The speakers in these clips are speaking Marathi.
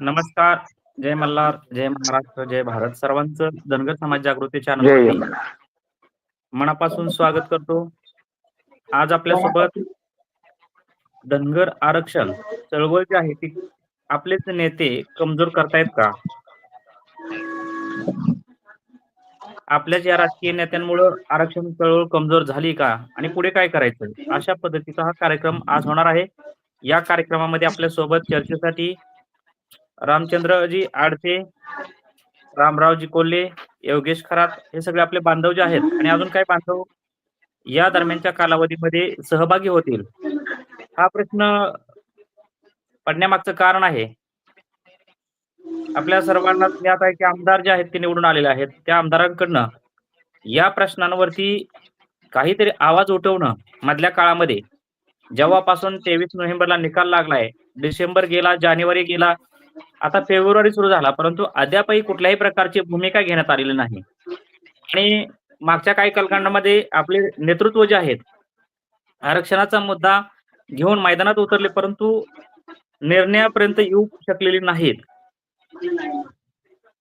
नमस्कार जय मल्हार जय महाराष्ट्र जय भारत. सर्वांचं धनगर समाज जागृती जय चॅनल यमला. मनापासून स्वागत करतो. आज आपल्यासोबत धनगर आरक्षण चळवळ जी आहे ती आपलेच नेते कमजोर करतायत का? आपल्याच या राजकीय नेत्यांमुळं आरक्षण चळवळ कमजोर झाली का? आणि पुढे काय करायचं? अशा पद्धतीचा हा कार्यक्रम आज होणार आहे. या कार्यक्रमामध्ये आपल्यासोबत चर्चेसाठी रामचंद्रजी आडते रामरावजी कोल्हे योगेश खरात हे सगळे आपले बांधव जे आहेत आणि अजून काही बांधव या दरम्यानच्या कालावधीमध्ये सहभागी होतील. हा प्रश्न पडण्यामागचं कारण आहे. आपल्या सर्वांना ज्ञात आहे की आमदार जे आहेत ते निवडून आलेले आहेत. त्या आमदारांकडनं या प्रश्नांवरती काहीतरी आवाज उठवणं मधल्या काळामध्ये जेव्हापासून तेवीस नोव्हेंबरला निकाल लागलाय डिसेंबर गेला जानेवारी गेला आता फेब्रुवारी सुरू झाला परंतु अद्यापही कुठल्याही प्रकारची भूमिका घेण्यात आलेली नाही. आणि मागच्या काही कालखंडामध्ये आपले नेतृत्व जे आहेत आरक्षणाचा मुद्दा घेऊन मैदानात उतरले परंतु निर्णयापर्यंत येऊ शकलेली नाहीत.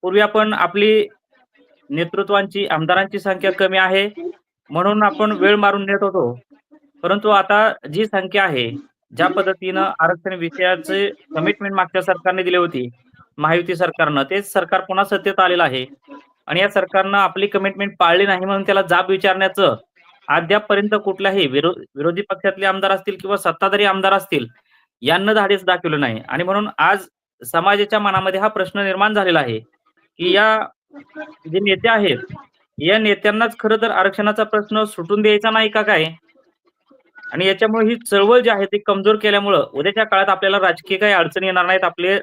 पूर्वी आपण आपली नेतृत्वांची आमदारांची संख्या कमी आहे म्हणून आपण वेळ मारून नेत होतो. परंतु आता जी संख्या आहे ज्या पद्धतीनं आरक्षण विषयाचे कमिटमेंट मागच्या सरकारने दिली होती महायुती सरकारनं तेच सरकार पुन्हा सत्तेत आलेलं आहे. आणि या सरकारनं आपली कमिटमेंट पाळली नाही म्हणून त्याला जाब विचारण्याचं अद्यापपर्यंत कुठल्याही विरो विरोधी पक्षातले आमदार असतील किंवा सत्ताधारी आमदार असतील यांना धाडस दाखवलं नाही. आणि म्हणून आज समाजाच्या मनामध्ये हा प्रश्न निर्माण झालेला आहे की या जे नेते आहेत या नेत्यांनाच खरं तर आरक्षणाचा प्रश्न सुटून द्यायचा नाही का काय? आणि याच्यामुळे ही चळवळ जी आहे ती कमजोर केल्यामुळं उद्याच्या काळात आपल्याला राजकीय काही अडचणी येणार नाहीत. आपले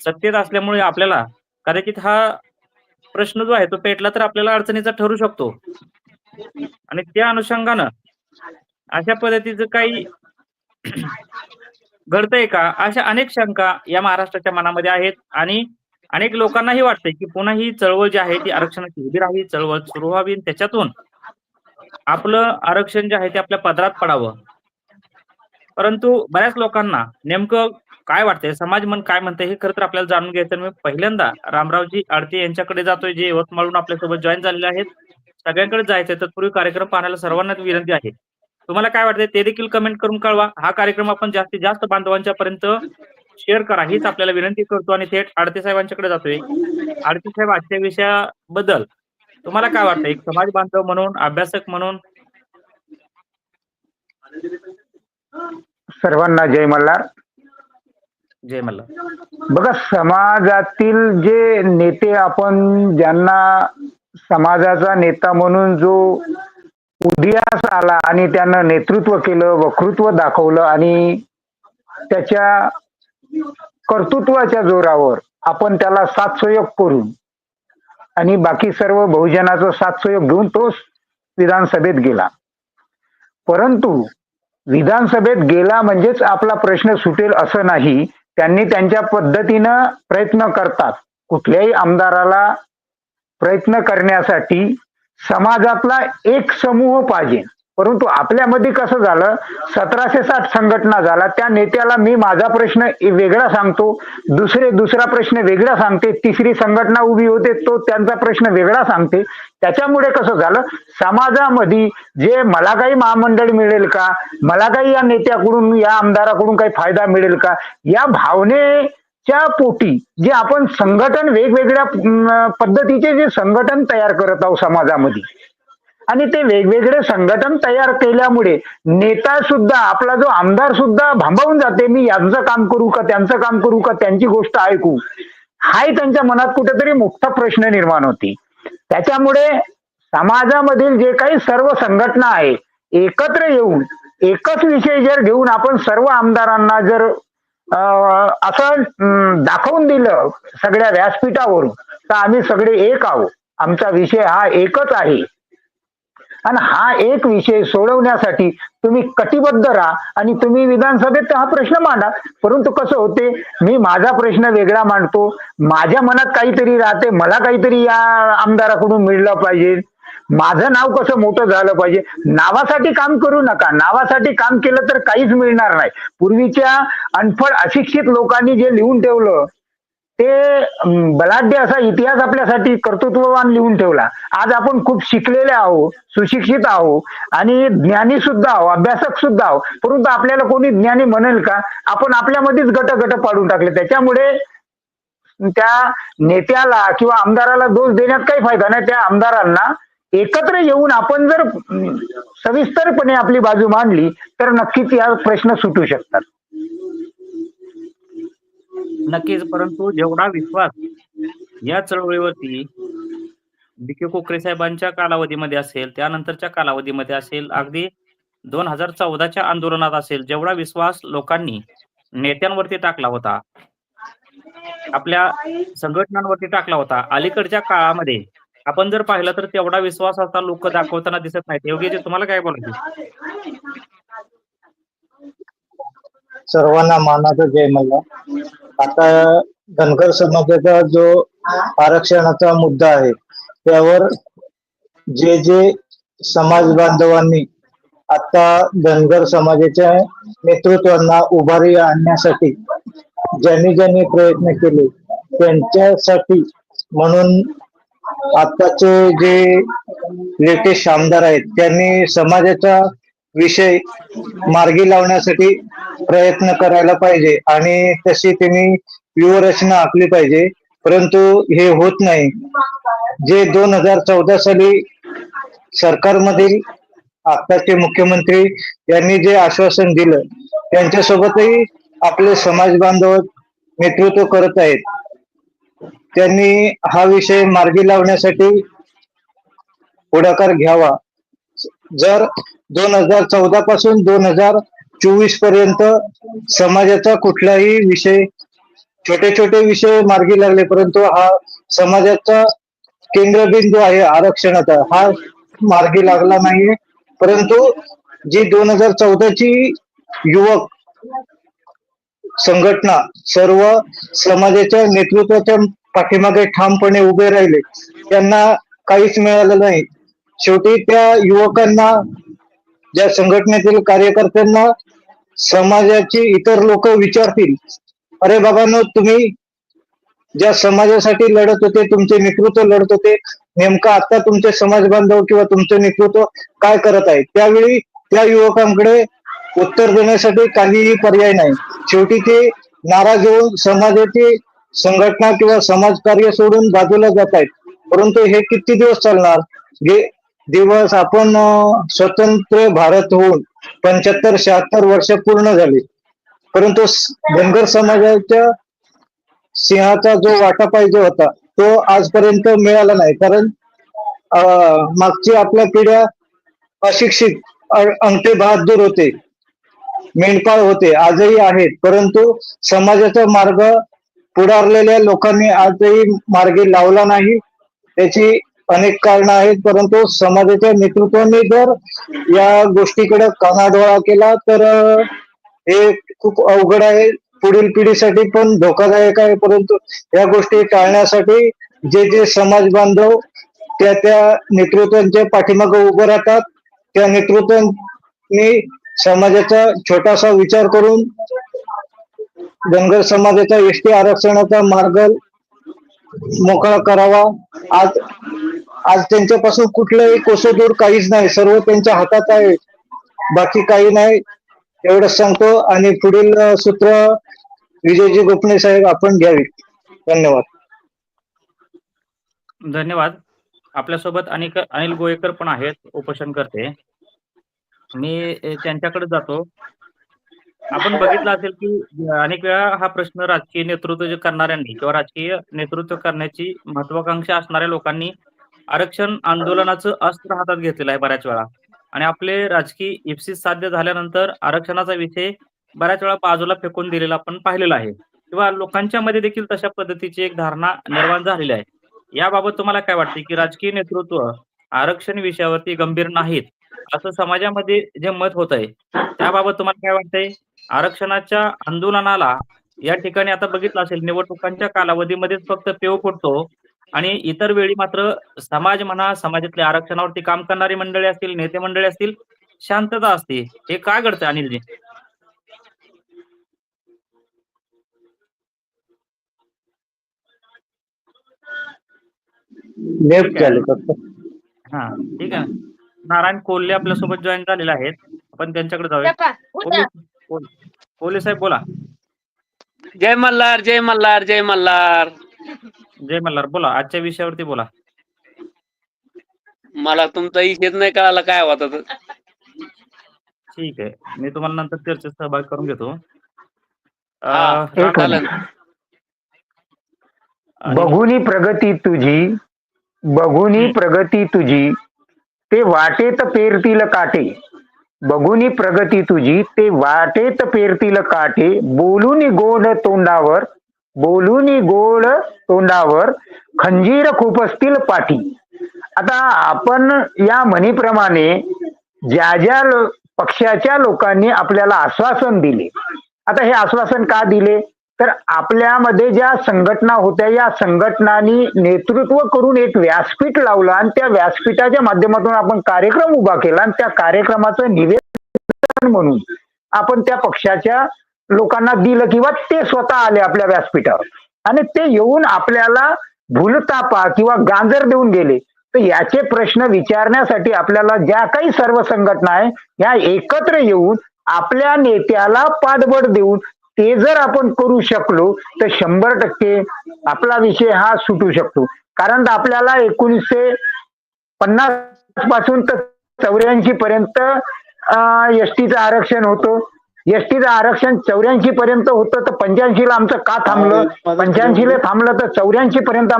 सत्तेत असल्यामुळे आपल्याला कदाचित हा प्रश्न जो आहे तो पेटला तर आपल्याला अडचणीचा ठरू शकतो. आणि त्या अनुषंगानं अशा पद्धतीचं काही घडतंय का? अशा अनेक शंका या महाराष्ट्राच्या मनामध्ये आहेत आणि अनेक लोकांनाही वाटतंय की पुन्हा ही चळवळ जी आहे ती आरक्षणाची उभी राहावी चळवळ सुरू व्हावी त्याच्यातून आपलं आरक्षण जे आहे ते आपल्या पदरात पडावं. परंतु बऱ्याच लोकांना नेमकं काय वाटतंय? समाज मन काय म्हणतंय? हे खरं तर आपल्याला जाणून घ्यायचं मी पहिल्यांदा रामरावजी आडते यांच्याकडे जातोय. जे यवतमाळून आपल्यासोबत जॉईन झालेले आहेत. सगळ्यांकडे जायचंय. तत्पूर्वी कार्यक्रम पाहण्याला सर्वांना विनंती आहे. तुम्हाला काय वाटतंय? ते देखील कमेंट करून कळवा. हा कार्यक्रम आपण जास्तीत जास्त बांधवांच्या पर्यंत शेअर करा. हीच आपल्याला विनंती करतो. आणि थेट आडते साहेबांच्याकडे जातोय. आडते साहेब आजच्या विषयाबद्दल तुम्हाला काय वाटतं? एक समाज बांधव म्हणून अभ्यासक म्हणून? सर्वांना जय मल्हार. जय मल्हार. बघा समाजातील जे नेते आपण ज्यांना समाजाचा नेता म्हणून जो उदयास आला आणि त्यानं नेतृत्व केलं वक्तृत्व दाखवलं आणि त्याच्या कर्तृत्वाच्या जोरावर आपण त्याला साथसहयोग करून आणि बाकी सर्व बहुजनाचा साथ सहयोग घेऊन तोच विधानसभेत गेला. परंतु विधानसभेत गेला म्हणजेच आपला प्रश्न सुटेल असं नाही. त्यांनी त्यांच्या पद्धतीनं प्रयत्न करतात. कुठल्याही आमदाराला प्रयत्न करण्यासाठी समाजातला एक समूह पाहिजे. परंतु आपल्यामध्ये कसं झालं? सतराशे साठ संघटना झाला त्या नेत्याला मी माझा प्रश्न वेगळा सांगतो. दुसरे दुसरा प्रश्न वेगळा सांगते. तिसरी संघटना उभी होते तो त्यांचा प्रश्न वेगळा सांगते. त्याच्यामुळे कसं झालं? समाजामध्ये जे मला काही महामंडळ मिळेल का? मला काही या नेत्याकडून या आमदाराकडून काही फायदा मिळेल का? या भावनेच्या पोटी जे आपण संघटन वेगवेगळ्या पद्धतीचे जे संघटन तयार करत आहोत समाजामध्ये आणि ते वेगवेगळे संघटन तयार केल्यामुळे नेता सुद्धा आपला जो आमदार सुद्धा भांबावून जाते मी यांचं काम करू का त्यांचं काम करू का त्यांची गोष्ट ऐकू. हाही त्यांच्या मनात कुठेतरी मोठा प्रश्न निर्माण होती. त्याच्यामुळे समाजामधील जे काही सर्व संघटना आहे एकत्र येऊन एकच विषय जर घेऊन आपण सर्व आमदारांना जर असं दाखवून दिलं सगळ्या व्यासपीठावरून तर आम्ही सगळे एक आहोत. आमचा विषय हा एकच आहे. आणि हा एक विषय सोडवण्यासाठी तुम्ही कटिबद्ध राहा आणि तुम्ही विधानसभेत हा प्रश्न मांडा. परंतु कसं होते मी माझा प्रश्न वेगळा मांडतो. माझ्या मनात काहीतरी राहते मला काहीतरी या आमदाराकडून मिळलं पाहिजे. माझं नाव कसं मोठं झालं पाहिजे? नावासाठी काम करू नका. नावासाठी काम केलं तर काहीच मिळणार नाही. पूर्वीच्या अनफळ अशिक्षित लोकांनी जे लिहून ठेवलं ते बलाढ्य असा इतिहास आपल्यासाठी कर्तृत्ववान लिहून ठेवला. आज आपण खूप शिकलेले आहोत सुशिक्षित आहोत आणि ज्ञानी सुद्धा आहोत अभ्यासक सुद्धा आहो परंतु आपल्याला कोणी ज्ञानी म्हणेल का? आपण आपल्यामध्येच गट गट पाडून टाकले. त्याच्यामुळे त्या नेत्याला किंवा आमदाराला दोष देण्यात काही फायदा नाही. त्या आमदारांना एकत्र येऊन आपण जर सविस्तरपणे आपली बाजू मांडली तर नक्कीच या प्रश्न सुटू शकतात. नक्कीच परंतु जेवढा विश्वास या चळवळीवरती डी के कोकरे साहेबांच्या कालावधीमध्ये असेल त्यानंतरच्या कालावधीमध्ये असेल अगदी दोन हजार चौदाच्या आंदोलनात असेल जेवढा विश्वास लोकांनी नेत्यांवरती टाकला होता आपल्या संघटनांवरती टाकला होता अलीकडच्या काळामध्ये आपण जर पाहिलं तर तेवढा विश्वास आता लोक दाखवताना दिसत नाहीत. योग्य तुम्हाला काय बोलायचं? सर्वांना मानाचं जय मल्ला आता धनगर समाजाचा जो आरक्षणाचा मुद्दा आहे त्यावर जे जे समाज बांधवांनी आता धनगर समाजाच्या नेतृत्वांना उभारी आणण्यासाठी ज्यांनी ज्यांनी प्रयत्न केले त्यांच्यासाठी म्हणून आताचे जे लेटेस्ट आमदार आहेत त्यांनी समाजाचा विषय मार्गी लावण्यासाठी प्रयत्न करायला पाहिजे आणि तशी त्यांनी व्यूहरचना आखली पाहिजे. परंतु हे होत नाही. जे दोन हजार चौदा साली सरकारमधील आताचे मुख्यमंत्री यांनी जे आश्वासन दिलं त्यांच्यासोबतही आपले समाज बांधव नेतृत्व करत आहेत. त्यांनी हा विषय मार्गी लावण्यासाठी पुढाकार घ्यावा. जर दोन हजार चौदा पासून दोन हजार चोवीसपर्यंत समाजाचा कुठलाही विषय छोटे छोटे विषय मार्गी लागले परंतु हा समाजाचा केंद्रबिंदू आहे आरक्षणाचा. हा मार्गी लागला नाहीये. परंतु जी दोन हजार चौदाची युवक संघटना सर्व समाजाच्या नेतृत्वाच्या पाठीमागे ठामपणे उभे राहिले त्यांना काहीच मिळालं नाही. शेवटी त्या युवकांना ज्या संघटनेतील कार्यकर्त्यांना समाजाची इतर लोक विचारतील अरे बाबांनो तुम्ही ज्या समाजासाठी लढत होते तुमचे नेतृत्व लढत होते नेमका आता तुमचे समाज बांधव किंवा तुमचे नेतृत्व काय करत आहे त्यावेळी त्या युवकांकडे उत्तर देण्यासाठी काहीही पर्याय नाही. शेवटी ते नाराज होऊन समाजाची संघटना किंवा समाजकार्य सोडून बाजूला जात आहेत. परंतु हे किती दिवस चालणार? जे दिवस आपण स्वतंत्र भारत होऊन पंच्याहत्तर शहात्तर वर्ष पूर्ण झाली. परंतु धनगर समाजाच्या सिंहाचा जो वाटा पाहिजे होता तो आजपर्यंत मिळाला नाही. कारण मागची आपल्या पिढ्या अशिक्षित अंगठे बहादूर होते. मेंढपाळ होते. आजही आहेत. परंतु समाजाचा मार्ग पुढारलेल्या लोकांनी आजही मार्गी लावला नाही. त्याची अनेक कारण आहेत परंतु समाजाच्या नेतृत्वाने जर या गोष्टीकडे कानाडोळा केला तर हे खूप अवघड आहे. पुढील पिढीसाठी पण धोकादायक आहे परंतु या गोष्टी टाळण्यासाठी जे जे समाज बांधव त्या त्या नेतृत्वांच्या पाठीमागे उभं राहतात त्या नेतृत्वांनी समाजाचा छोटासा विचार करून धनगर समाजाचा एसटी आरक्षणाचा मार्ग मोकळा करावा. आज आज त्यांच्यापासून कुठलंही कोसदूर काहीच नाही. सर्व त्यांच्या हातात आहे. बाकी काही नाही. एवढंच सांगतो. आणि पुढील सूत्र विजयजी गोपणे साहेब आपण घ्यावी. धन्यवाद. धन्यवाद. आपल्यासोबत अनिक अनिल गोयकर पण आहेत. उपोषण करते. मी त्यांच्याकडे जातो. आपण बघितलं असेल की अनेक वेळा हा प्रश्न राजकीय नेतृत्व जे करणाऱ्यांनी किंवा राजकीय नेतृत्व करण्याची महत्वाकांक्षा असणाऱ्या लोकांनी आरक्षण आंदोलनाचं अस्त्र हातात घेतलेलं आहे बऱ्याच वेळा. आणि आपले राजकीय इप्सित साध्य झाल्यानंतर आरक्षणाचा विषय बऱ्याच वेळा बाजूला फेकून दिलेला आपण पाहिलेला आहे. किंवा लोकांच्या मध्ये देखील तशा पद्धतीची एक धारणा निर्माण झालेली आहे. याबाबत तुम्हाला काय वाटते की राजकीय नेतृत्व आरक्षण विषयावरती गंभीर नाहीत असं समाजामध्ये जे मत होत आहे त्याबाबत तुम्हाला काय वाटतंय? आरक्षणाच्या आंदोलनाला या ठिकाणी आता बघितलं असेल निवडणुकांच्या कालावधीमध्येच फक्त पेव फुटतो आणि इतर वेळी मात्र समाज म्हणा समाजातल्या आरक्षणावरती काम करणारी मंडळी असतील नेते मंडळी असतील शांतता असते. हे काय घडतं अनिलजी? लेफ्ट झाले फक्त. हा ठीक आहे ना. नारायण कोल्हे आपल्यासोबत जॉईन झालेले आहेत. आपण त्यांच्याकडे जाऊया. पोलीस साहेब बोला. जय मल्हार जय मल्हार जय मल्हार. जय मल्हार बोला आजच्या विषयावरती बोला मला तुमचा इशेच नाही कळाला काय होता तर. ठीक आहे मी तुम्हाला नंतर चर्चेत सहभाग करून घेतो हा, अं, एक चालेल. मिनिट. आणि- बघुनी प्रगती तुझी बघुनी प्रगती तुझी ते वाटेत पेरतील काटे बघुनी प्रगती तुझी ते वाटेत पेरतील काटे बोलून गोड तोंडावर बोलून गोड तोंडावर खंजीर खुपसतील पाठी. आता आपण या म्हणीप्रमाणे ज्या ज्या पक्षाच्या लोकांनी आपल्याला आश्वासन दिले. आता हे आश्वासन का दिले? तर आपल्यामध्ये ज्या संघटना होत्या या संघटनांनी नेतृत्व करून एक व्यासपीठ लावलं आणि त्या व्यासपीठाच्या माध्यमातून आपण कार्यक्रम उभा केला आणि त्या कार्यक्रमाचं निवेदन म्हणून आपण त्या पक्षाच्या लोकांना दिलं किंवा ते स्वतः आले आपल्या व्यासपीठावर. आणि ते येऊन आपल्याला भूलतापा किंवा गांजर देऊन गेले तर याचे प्रश्न विचारण्यासाठी आपल्याला ज्या काही सर्व संघटना आहे ह्या एकत्र येऊन आपल्या नेत्याला पाठबळ देऊन ते जर आपण करू शकलो तर शंभर टक्के आपला विषय हा सुटू शकतो. कारण आपल्याला एकोणीसशे पन्नासपासून तर चौऱ्याऐंशी पर्यंत एस टीचं आरक्षण होतं. एस टीचं आरक्षण चौऱ्याऐंशी पर्यंत होतं तर पंच्याऐंशी ला आमचं का थांबलं? पंच्याऐंशी ला थांबलं तर चौऱ्याऐंशी पर्यंत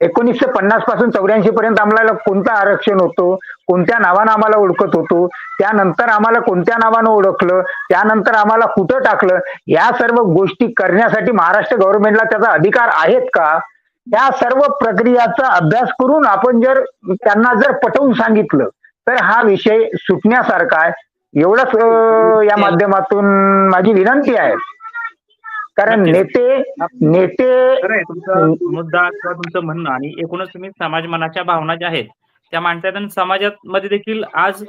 एकोणीसशे पन्नासपासून चौऱ्याऐंशी पर्यंत आम्हाला कोणतं आरक्षण होतं? कोणत्या नावानं आम्हाला ओळखत होतो? त्यानंतर आम्हाला कोणत्या नावानं ओळखलं? त्यानंतर आम्हाला कुठं टाकलं? या सर्व गोष्टी करण्यासाठी महाराष्ट्र गव्हर्नमेंटला त्याचा अधिकार आहेत का? या सर्व प्रक्रियाचा अभ्यास करून आपण जर त्यांना जर पटवून सांगितलं तर हा विषय सुटण्यासारखा आहे. एवढंच या माध्यमातून माझी विनंती आहे. कारण. नेते नेते मुद्दा किंवा तुमचं म्हणणं आणि एकूणच तुम्ही समाज मनाच्या भावना ज्या आहेत त्या मांडतायत आणि समाजात मध्ये देखील आज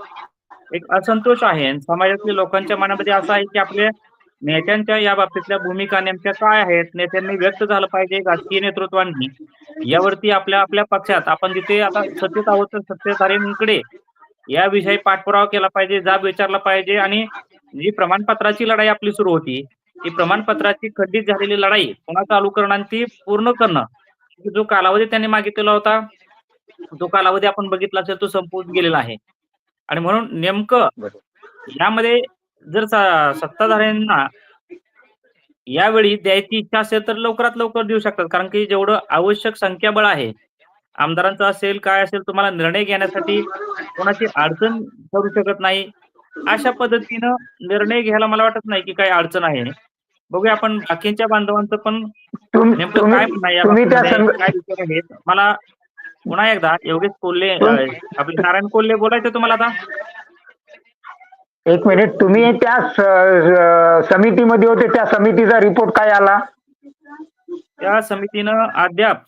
एक असंतोष आहे. आणि समाजातल्या लोकांच्या मनामध्ये असं आहे की आपल्या नेत्यांच्या या बाबतीतल्या भूमिका नेमक्या काय आहेत नेत्यांनी व्यक्त झालं पाहिजे राजकीय नेतृत्वांनी. यावरती आपल्या आपल्या पक्षात आपण जिथे आता सत्तेत आहोत तर सत्तेधाऱ्यांकडे याविषयी पाठपुरावा केला पाहिजे जाब विचारला पाहिजे आणि जी प्रमाणपत्राची लढाई आपली सुरू होती ती प्रमाणपत्राची खंडित झालेली लढाई पुन्हा चालू करणं आणि ती पूर्ण करणं जो कालावधी त्यांनी मागितलेला होता तो कालावधी आपण बघितला असेल तो संपून गेलेला आहे. आणि म्हणून नेमकं यामध्ये जर सत्ताधाऱ्यांना यावेळी द्यायची इच्छा असेल तर लवकरात लवकर देऊ शकतात कारण की जेवढं आवश्यक संख्याबळ आहे आमदारांचं असेल काय असेल तुम्हाला निर्णय घेण्यासाठी कोणाची अडचण करू शकत नाही. अशा पद्धतीनं निर्णय घ्यायला मला वाटत नाही की काही अडचण आहे. बघूया आपण बाकीच्या बांधवांचं पण नेमकं काय काय आहेत मला पुन्हा एकदा योगेश कोल्हे आपले नारायण कोल्हे बोलायचं तुम्हाला आता? एक मिनिट तुम्ही त्या समितीमध्ये होते त्या समितीचा रिपोर्ट काय आला? त्या समितीनं अद्याप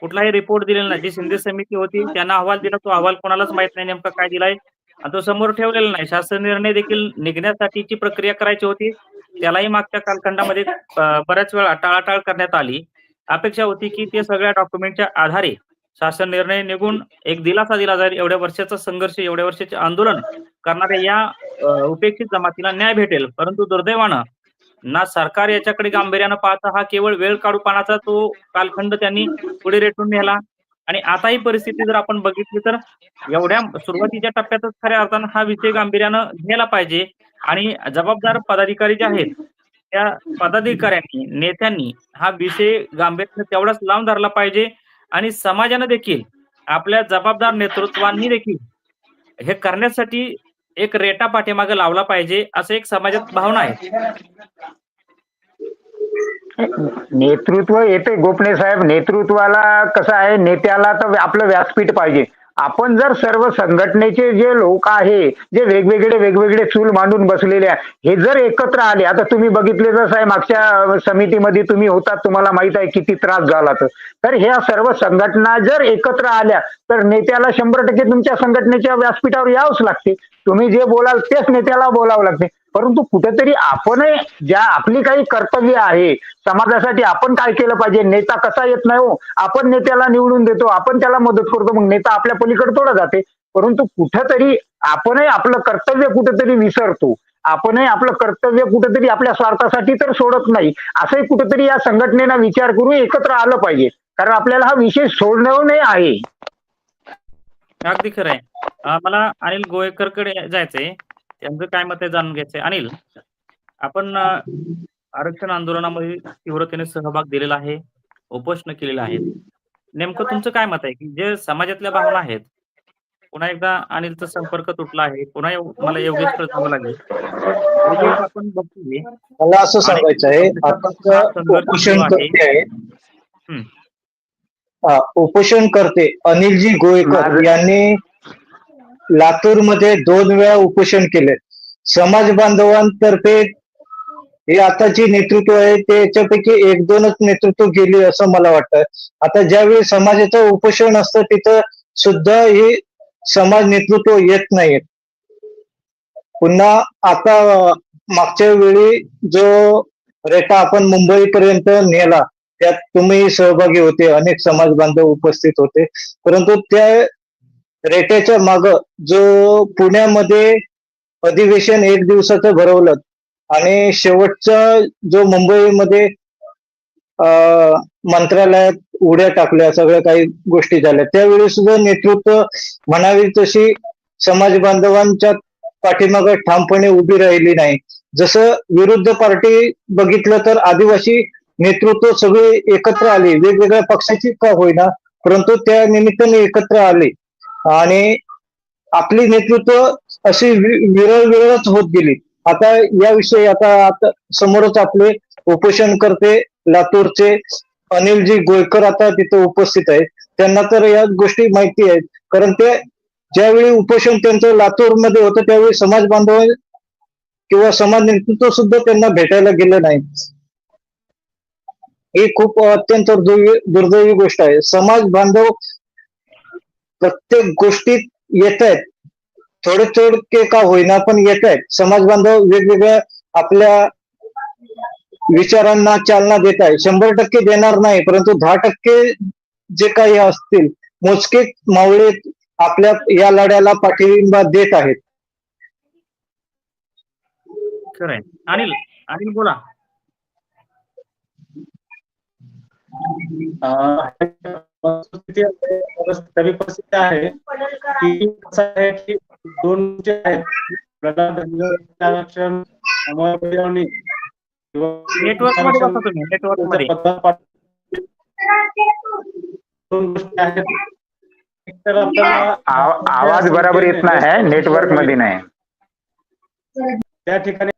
कुठलाही रिपोर्ट दिलेला नाही. जी शिंदे समिती होती त्यांना अहवाल दिला तो अहवाल कोणालाच माहीत नाही नेमका काय दिलाय. आणि तो समोर ठेवलेला नाही. शासन निर्णय देखील निघण्यासाठीची प्रक्रिया करायची होती. त्यालाही मागच्या कालखंडामध्ये बऱ्याच वेळा टाळाटाळ करण्यात आली. अपेक्षा होती की ते सगळ्या डॉक्युमेंटच्या आधारे शासन निर्णय निघून एक दिलासा दिला जाईल. एवढ्या वर्षाचा संघर्ष एवढ्या वर्षाचे आंदोलन करणाऱ्या या उपेक्षित जमातीला न्याय भेटेल. परंतु दुर्दैवानं ना सरकार याच्याकडे गांभीर्यानं पाहता. हा केवळ वेळ काढूपणाचा तो कालखंड त्यांनी पुढे रेटून नेला. आणि आता ही परिस्थिती जर आपण बघितली तर एवढ्या सुरुवातीच्या टप्प्यातच खऱ्या अर्थानं हा विषय गांभीर्यानं घ्यायला पाहिजे. आणि जबाबदार पदाधिकारी जे आहेत त्या पदाधिकाऱ्यांनी नेत्यांनी हा विषय गांभीर्यानं तेवढाच लावून धरला पाहिजे. आणि समाजानं देखील आपल्या जबाबदार नेतृत्वांनी देखील हे करण्यासाठी एक रेटा पाठीमागे लावला पाहिजे असं एक समाजात भावना आहे. नेतृत्व येते. गोपणे साहेब नेतृत्वाला कसं आहे? नेत्याला तर आपलं व्यासपीठ पाहिजे. आपण जर सर्व संघटनेचे जे लोक आहे जे वेगवेगळे वेगवेगळे चूल मांडून बसलेले आहे हे जर एकत्र आले आता तुम्ही बघितले जसं आहे मागच्या समितीमध्ये तुम्ही होतात तुम्हाला माहीत आहे किती त्रास झाला तर. तर ह्या सर्व संघटना जर एकत्र आल्या तर नेत्याला शंभर टक्के तुमच्या संघटनेच्या व्यासपीठावर यावंच लागते. तुम्ही जे बोलाल तेच नेत्याला बोलावं लागते. परंतु कुठेतरी आपणही ज्या आपली काही कर्तव्य आहे समाजासाठी आपण काय केलं पाहिजे? नेता कसा येत नाही हो? आपण नेत्याला निवडून देतो आपण त्याला मदत करतो मग नेता आपल्या पलीकडे थोडं जाते. परंतु कुठंतरी आपणही आपलं कर्तव्य कुठेतरी विसरतो. आपणही आपलं कर्तव्य कुठेतरी आपल्या स्वार्थासाठी तर सोडत नाही. असंही कुठेतरी या संघटनेला विचार करून एकत्र आलं पाहिजे. कारण आपल्याला हा विषय सोडणं आहे. अगदी खरं आहे. मला अनिल गोवेकरकडे जायचंय. त्यांचं काय मत आहे जाणून घ्यायचंय. अनिल आपण आरक्षण आंदोलनामध्ये तीव्रतेने सहभाग दिलेला आहे उपोषण केलेलं आहे. नेमकं तुमचं काय मत आहे की जे समाजातल्या भावना आहेत पुन्हा एकदा अनिलचा संपर्क तुटला आहे पुन्हा मला योगेशकडे जावं लागेल. आपण बघतोय मला असं सांगायचं आहे उपोषण करते आहे हम्म. हा, उपोषण करते अनिलजी गोयकर यांनी लातूरमध्ये दोन वेळा उपोषण केले. समाज बांधवांतर्फे हे आताची नेतृत्व आहे ते याच्यापैकी एक दोनच नेतृत्व गेली असं मला वाटतं. आता ज्यावेळी समाजाचं उपोषण असतं तिथं सुद्धा ही समाज नेतृत्व येत नाहीत पुन्हा आता मागच्या वेळी जो रेटा आपण मुंबईपर्यंत नेला त्यात तुम्ही सहभागी होते अनेक समाज बांधव उपस्थित होते. परंतु त्या रेट्याच्या माग जो पुण्यामध्ये अधिवेशन एक दिवसाचं भरवलं आणि शेवटचा जो मुंबईमध्ये अं, मंत्रालयात उड्या टाकल्या सगळ्या काही गोष्टी झाल्या त्यावेळी सुद्धा नेतृत्व म्हणावी तशी समाज बांधवांच्या पाठीमागे ठामपणे उभी राहिली नाही. जसं विरुद्ध पार्टी बघितलं तर आदिवासी नेतृत्व सगळे एकत्र आले वेगवेगळ्या पक्षाची का होईना परंतु त्या निमित्ताने एकत्र आले. आणि आपली नेतृत्व अशी विरळ विरळच होत गेली. आता याविषयी आता आता समोरच आपले उपोषण करते लातूरचे अनिलजी गोयकर आता तिथे उपस्थित आहेत. त्यांना तर या गोष्टी माहिती आहेत. कारण ते ज्यावेळी उपोषण त्यांचं लातूरमध्ये होतं त्यावेळी समाज बांधव किंवा समाज नेतृत्व सुद्धा त्यांना भेटायला गेलं नाही. ही खूप अत्यंत दुर्दैवी दुर्दैवी गोष्ट आहे. समाज बांधव प्रत्येक गोष्टीत येत आहेत थोडे थोडके का होईना पण येत आहेत समाज बांधव वेगवेगळ्या आपल्या विचारांना चालना देत आहे शंभर टक्के देणार नाही परंतु दहा टक्के जे काही असतील मोजके मावळे आपल्या या लढ्याला पाठिंबा देत आहेत. अनिल अनिल बोला. परिस्थिती परिस्थिती आहे की कसं आहे की दोन जे आहेत. आरक्षण अंमलबजावणी नेटवर्क मध्ये बसा तुम्ही नेटवर्क मध्ये. दोन गोष्टी आहेत. एक तर आपल्याला आवाज़ बरोबर येत नाही नेटवर्क मध्ये नाही. त्या ठिकाणी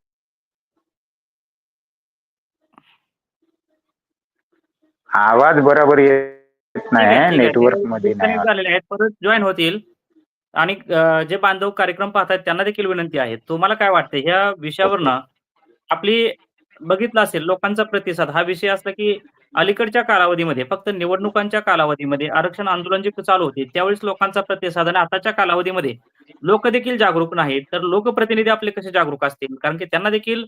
आवाज़ बरोबर येत नाही आहे. नेटवर्कमध्ये नाही. Disconnect झालेले आहेत. परत जॉईन होतील. आणि अं, जे बांधव कार्यक्रम पाहतात त्यांना देखील विनंती आहे. तुम्हाला काय वाटतं ह्या विषयावरनं आपली बघितलं असेल लोकांचा प्रतिसाद हा विषय असला की अलीकडच्या कालावधीमध्ये फक्त निवडणुकांच्या कालावधीमध्ये आरक्षण आंदोलन जे चालू होते त्यावेळेस लोकांचा प्रतिसाद आणि आताच्या कालावधीमध्ये लोक देखील जागरूक नाहीत. तर लोकप्रतिनिधी आपले कसे जागरूक असतील? कारण की त्यांना देखील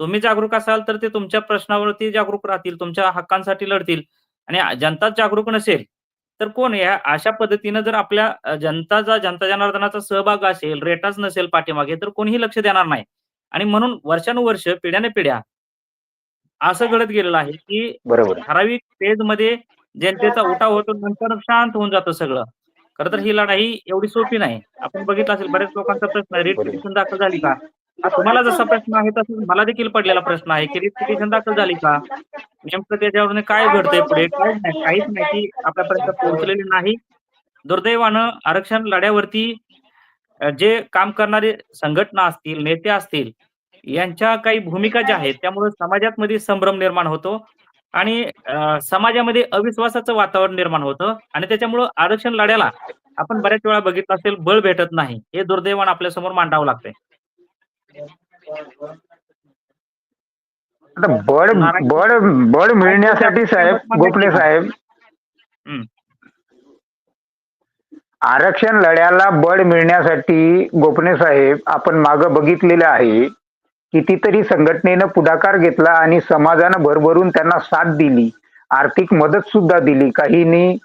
तुम्ही जागरूक असाल तर ते तुमच्या प्रश्नावरती जागरूक राहतील तुमच्या हक्कांसाठी लढतील. आणि जनताच जागरूक नसेल तर कोण? या अशा पद्धतीनं जर आपल्या जनताचा जनता जनार्दनाचा सहभाग असेल रेटाच नसेल पाठीमागे तर कोणीही लक्ष देणार नाही. आणि म्हणून वर्षानुवर्ष पिढ्याने पिढ्या असं घडत गेलेलं आहे की बरोबर. ठराविक फेजमध्ये जनतेचा उठाव होतो नंतर शांत होऊन जातं सगळं. खरं तर ही लढाई एवढी सोपी नाही. आपण बघितलं असेल बऱ्याच लोकांचा प्रश्न रिट पिटिशन दाखल झाली का? तुम्हाला जसा प्रश्न आहे तसं मला देखील पडलेला प्रश्न आहे की रिट दाखल झाली का? नेमकं त्याच्यावरून काय घडतंय पुढे? काय नाही काहीच माहिती आपल्यापर्यंत पोहोचलेली नाही. दुर्दैवानं आरक्षण लढ्यावरती जे काम करणारे संघटना असतील नेते असतील यांच्या काही भूमिका ज्या आहेत त्यामुळे समाजात मध्ये संभ्रम निर्माण होतो आणि समाजामध्ये अविश्वासाचं वातावरण निर्माण होतं आणि त्याच्यामुळं आरक्षण लढ्याला आपण बऱ्याच वेळा बघितलं असेल बळ भेटत नाही. हे दुर्दैवान आपल्यासमोर मांडावं लागतंय. आता बळ बळ बळ मिळण्यासाठी साहेब गोपले साहेब. आरक्षण लढ्याला बळ मिळण्यासाठी गोपने साहेब आपण मागं बघितलेलं आहे कितीतरी संघटनेनं पुढाकार घेतला आणि समाजानं भरभरून त्यांना साथ दिली आर्थिक मदत सुद्धा दिली काहींनी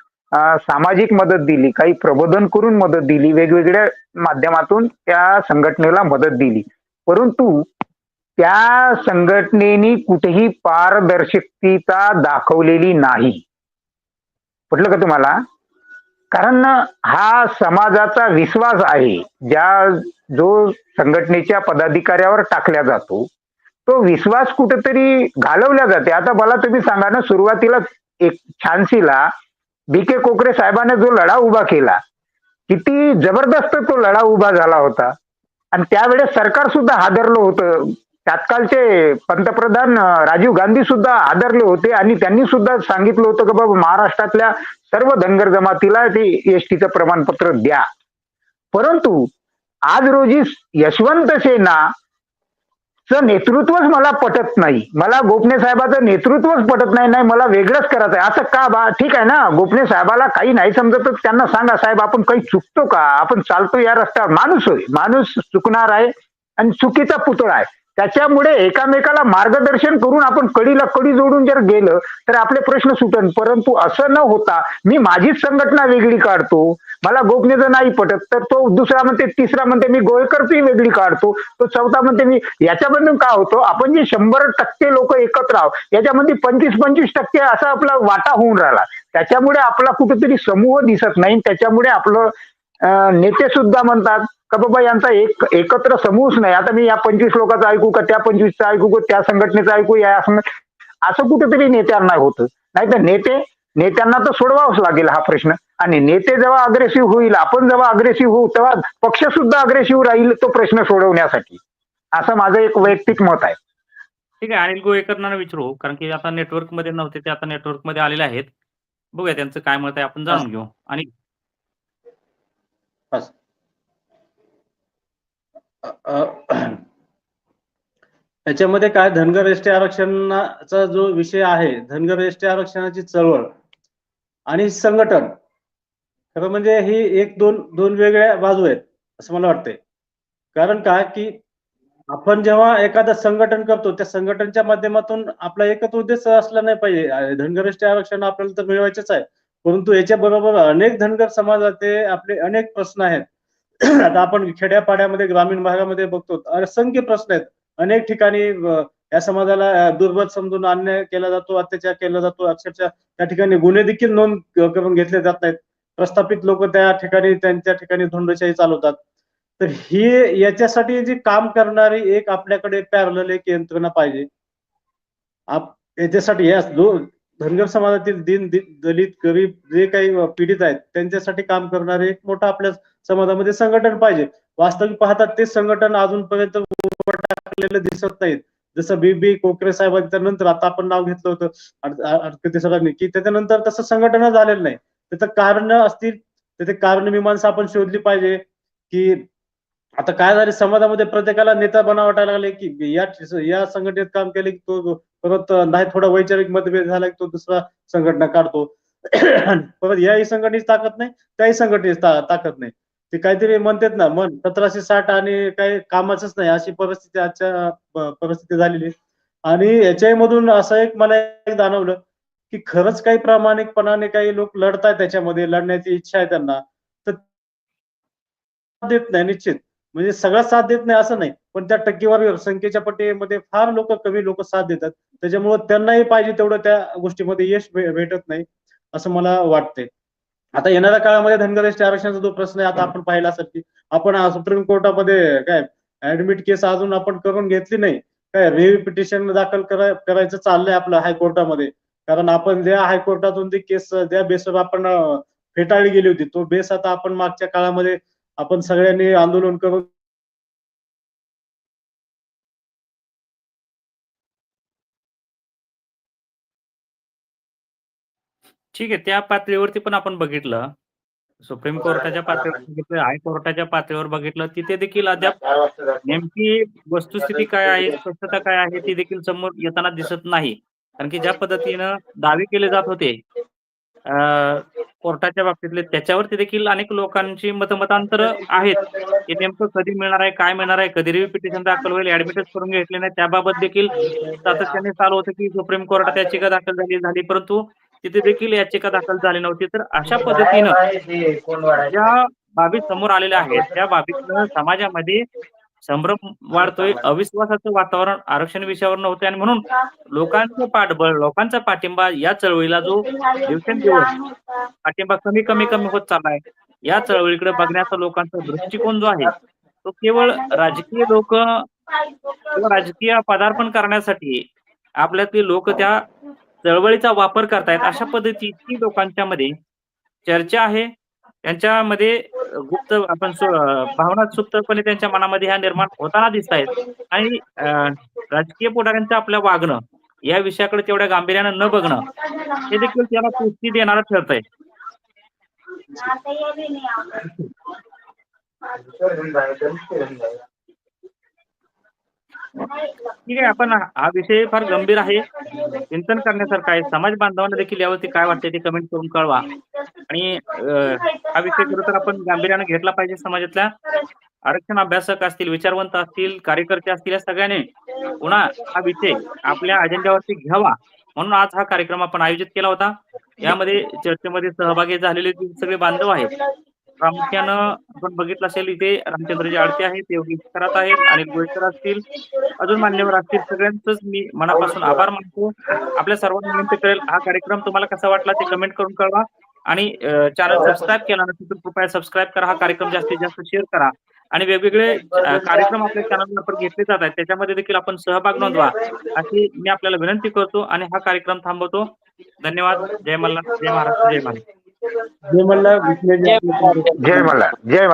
सामाजिक मदत दिली काही प्रबोधन करून मदत दिली वेगवेगळ्या माध्यमातून त्या संघटनेला मदत दिली परंतु त्या संघटनेनी कुठेही पारदर्शकता दाखवलेली नाही. म्हटलं का तुम्हाला? कारण हा समाजाचा विश्वास आहे ज्या जो संघटनेच्या पदाधिकाऱ्यावर टाकला जातो तो विश्वास कुठेतरी घालवला जाते. आता मला तुम्ही सांगा ना सुरुवातीला एक छानशीला बी के कोकरे साहेबाने जो लढा उभा केला किती जबरदस्त तो लढा उभा झाला होता. आणि त्यावेळेस सरकार सुद्धा हादरलं होतं. तत्कालचे पंतप्रधान राजीव गांधी सुद्धा आदरले होते आणि त्यांनी सुद्धा सांगितलं होतं की बाबा महाराष्ट्रातल्या सर्व धनगर जमातीला ते एसटीचं प्रमाणपत्र द्या. परंतु आज रोजी यशवंत सेना नेतृत्वच मला पटत नाही. मला गोपने साहेबाचं नेतृत्वच पटत नाही नाही मला वेगळंच करायचं आहे. असं का बा? ठीक आहे ना गोपने साहेबाला काही नाही समजत तर त्यांना सांगा साहेब आपण काही चुकतो का? आपण चालतो या रस्त्यावर. माणूस होय. माणूस चुकणार आहे आणि चुकीचा पुतळा आहे. त्याच्यामुळे एकामेकाला मार्गदर्शन करून आपण कडीला कडी जोडून जर गेलं तर आपले प्रश्न सुटन. परंतु असं न होता मी माझीच संघटना वेगळी काढतो. मला गोपनीयता नाही पटत तर तो दुसरा म्हणते तिसरा म्हणते मी गोळकरची वेगळी काढतो. तो चौथा म्हणते मी याच्यामधून काय होतो? आपण जे शंभर टक्के लोक एकत्र आहोत याच्यामध्ये पंचवीस पंचवीस टक्के असा आपला वाटा होऊन राहिला. त्याच्यामुळे आपला कुठेतरी समूह दिसत नाही त्याच्यामुळे आपलं नेते सुद्धा म्हणतात का बाबा यांचा एक एकत्र समूहच नाही. आता मी या पंचवीस लोकांचं ऐकू का त्या पंचवीसचं ऐकू का त्या संघटनेचं ऐकू या असं कुठेतरी नेत्यांना होतं. नाही तर नेते नेत्यांना तर सोडवावंच लागेल हा प्रश्न. आणि नेते जेव्हा अग्रेसिव्ह होईल आपण जेव्हा अग्रेसिव्ह होऊ तेव्हा पक्ष सुद्धा अग्रेसिव्ह राहील तो प्रश्न सोडवण्यासाठी. असं माझं एक वैयक्तिक मत आहे. ठीक आहे अनिल गोवेकरांना विचारू कारण की आता नेटवर्कमध्ये नव्हते ते आता नेटवर्कमध्ये आलेले आहेत. बघूया त्यांचं काय मत आहे आपण जाणून घेऊ. आणि याच्यामध्ये काय? धनगर एसटी आरक्षणाचा जो विषय आहे धनगर एसटी आरक्षणाची चळवळ आणि संघटन खरं म्हणजे ही एक दोन दोन वेगळ्या बाजू आहेत असं मला वाटतंय. कारण काय? की आपण जेव्हा एखादं संघटन करतो त्या संघटनच्या माध्यमातून आपला एकच उद्देश असला नाही पाहिजे. अ, धनगर एसटी आरक्षण आपल्याला तर मिळवायचेच आहे. परंतु याच्या बरोबर अनेक धनगर समाजाचे आपले अनेक प्रश्न आहेत. आता आपण खेड्यापाड्यामध्ये ग्रामीण भागामध्ये बघतो असंख्य प्रश्न आहेत. अनेक ठिकाणी या समाजाला दुर्बल समजून अन्याय केला जातो अत्याचार केला जातो अक्षरशः त्या ठिकाणी गुन्हे देखील नोंद करून घेतले जात नाहीत. प्रस्थापित लोक त्या ठिकाणी त्यांच्या ठिकाणी धोंडशाही चालवतात. तर ही याच्यासाठी जी काम करणारी एक आपल्याकडे पॅरल एक यंत्रणा पाहिजे. आप याच्यासाठी या दो धनगर समाजातील दिन दलित गरीब जे काही पीडित आहेत त्यांच्यासाठी काम करणारे एक मोठं आपल्या समाजामध्ये संघटन पाहिजे. वास्तविक पाहतात ते संघटन अजूनपर्यंत टाकलेलं दिसत नाहीत. जसं बी बी कोकरे साहेबांच्या नंतर आता आपण नाव घेतलं होतं अड- सरांनी की त्याच्यानंतर तसं संघटन झालेलं नाही. त्याचं कारण असतील त्याचे कारण मीमांसा आपण शोधली पाहिजे की आता काय झाले समाजामध्ये प्रत्येकाला नेता बनावं वाटायला लागले की या या संघटनेत काम केले की तो परत नाही थोडा वैचारिक मतभेद झाला की तो दुसरा संघटना काढतो. परत याही संघटनेची ताकद नाही त्याही संघटनेची ताकद नाही. ते काहीतरी म्हणतात ना मन सतराशे साठ आणि काही कामाचंच नाही अशी परिस्थिती आजच्या परिस्थिती झालेली. आहे. आणि याच्यामधून असं एक मला एक जाणवलं की खरंच काही प्रामाणिकपणाने काही लोक लढतायत त्याच्यामध्ये लढण्याची इच्छा आहे त्यांना. तर देत नाही निश्चित. म्हणजे सगळा साथ देत नाही असं नाही. पण त्या टक्केवारीवर संख्येच्या पट्टीमध्ये फार लोक कमी लोक साथ देतात. त्याच्यामुळे त्यांनाही पाहिजे तेवढं त्या गोष्टीमध्ये यश भेटत नाही असं मला वाटतंय. आता येणाऱ्या काळामध्ये धनगर आरक्षणाचा जो प्रश्न आहे आता आपण पाहिला असेल की आपण सुप्रीम कोर्टामध्ये काय ऍडमिट केस अजून आपण करून घेतली नाही. काय रिव्ह्यू पिटिशन दाखल करायचं चाललंय आपलं हायकोर्टामध्ये. कारण आपण ज्या हायकोर्टातून ती केस ज्या बेसवर आपण फेटाळली गेली होती तो बेस आता आपण मागच्या काळामध्ये आपण सगळ्यांनी आंदोलन करून ठीक आहे त्या पातळीवरती पण आपण बघितलं. सुप्रीम कोर्टाच्या पातळीवर बघितलं हायकोर्टाच्या पातळीवर बघितलं तिथे देखील अद्याप नेमकी वस्तुस्थिती काय आहे स्पष्टता काय आहे ती देखील समोर येताना दिसत नाही. कारण की ज्या पद्धतीनं दावे केले जात होते अं, कोर्टाच्या बाबतीतले त्याच्यावरती देखील अनेक लोकांची मतमतांतर आहेत. की नेमकं कधी मिळणार आहे काय मिळणार आहे कधी रिव्ह्यू पिटिशन दाखल होईल ऍडमिटच करून घेतले नाही त्याबाबत देखील सातत्याने चालू होतं की सुप्रीम कोर्टात याचिका दाखल झाली झाली परंतु तिथे देखील याचिका दाखल झाली नव्हती. तर अशा पद्धतीनं ज्या बाबी समोर आलेल्या आहेत त्या बाबीतनं समाजामध्ये संभ्रम वाढतोय अविश्वासाचं वातावरण आरक्षण विषयावर नव्हते आणि म्हणून लोकांचं पाठबळ लोकांचा पाठिंबा या चळवळीला जो दिवसेंदिवस पाठिंबा कमी कमी कमी होत चाललाय या चळवळीकडे बघण्याचा लोकांचा दृष्टिकोन जो आहे तो केवळ राजकीय लोक राजकीय पदार्पण करण्यासाठी आपल्यातले लोक त्या चळवळीचा वापर करतायत अशा पद्धतीची लोकांच्या मध्ये चर्चा आहे. त्यांच्यामध्ये गुप्त आपण सु- भावना सुप्तपणे त्यांच्या मनामध्ये ह्या निर्माण होताना दिसत आहेत आणि अं, राजकीय पुढाऱ्यांचं आपलं वागणं या विषयाकडे तेवढ्या गांभीर्यानं न बघणं हे देखील त्याला पुष्टी देणारं ठरतंय. ठीक आहे आपण हा विषय फार गंभीर आहे. चिंतन करण्यासारखं आहे. समाज बांधवांना देखील यावरती काय वाटते ते कमेंट करून कळवा. आणि हा विषय खरं तर आपण गांभीर्यानं घेतला पाहिजे समाजातल्या. आरक्षण अभ्यासक असतील विचारवंत असतील कार्यकर्ते असतील या सगळ्यांनी पुन्हा हा विषय आपल्या अजेंड्यावरती घ्यावा. म्हणून आज हा कार्यक्रम आपण आयोजित केला होता. यामध्ये चर्चेमध्ये सहभागी झालेले सगळे बांधव आहेत प्रामुख्यानं आपण बघितलं असेल इथे रामचंद्रजी आडते आहेत योगेश खरात आहेत आणि गोळकर असतील अजून मान्यवर असतील. सगळ्यांचंच मी मनापासून आभार मानतो. आपल्या सर्वांना विनंती करेल हा कार्यक्रम तुम्हाला कसा वाटला ते कमेंट करून कळवा. आणि चॅनल सबस्क्राईब केला नसेल तर कृपया सबस्क्राईब करा. हा कार्यक्रम जास्तीत जास्त शेअर करा. आणि वेगवेगळे कार्यक्रम आपल्या चॅनलवर घेतले जात आहेत. त्याच्यामध्ये देखील आपण सहभाग नोंदवा. अशी मी आपल्याला विनंती करतो आणि हा कार्यक्रम थांबवतो. धन्यवाद. जय मल्हार जय महाराष्ट्र जय महाराष्ट्र. जे म्हणलं विश्लेषण जय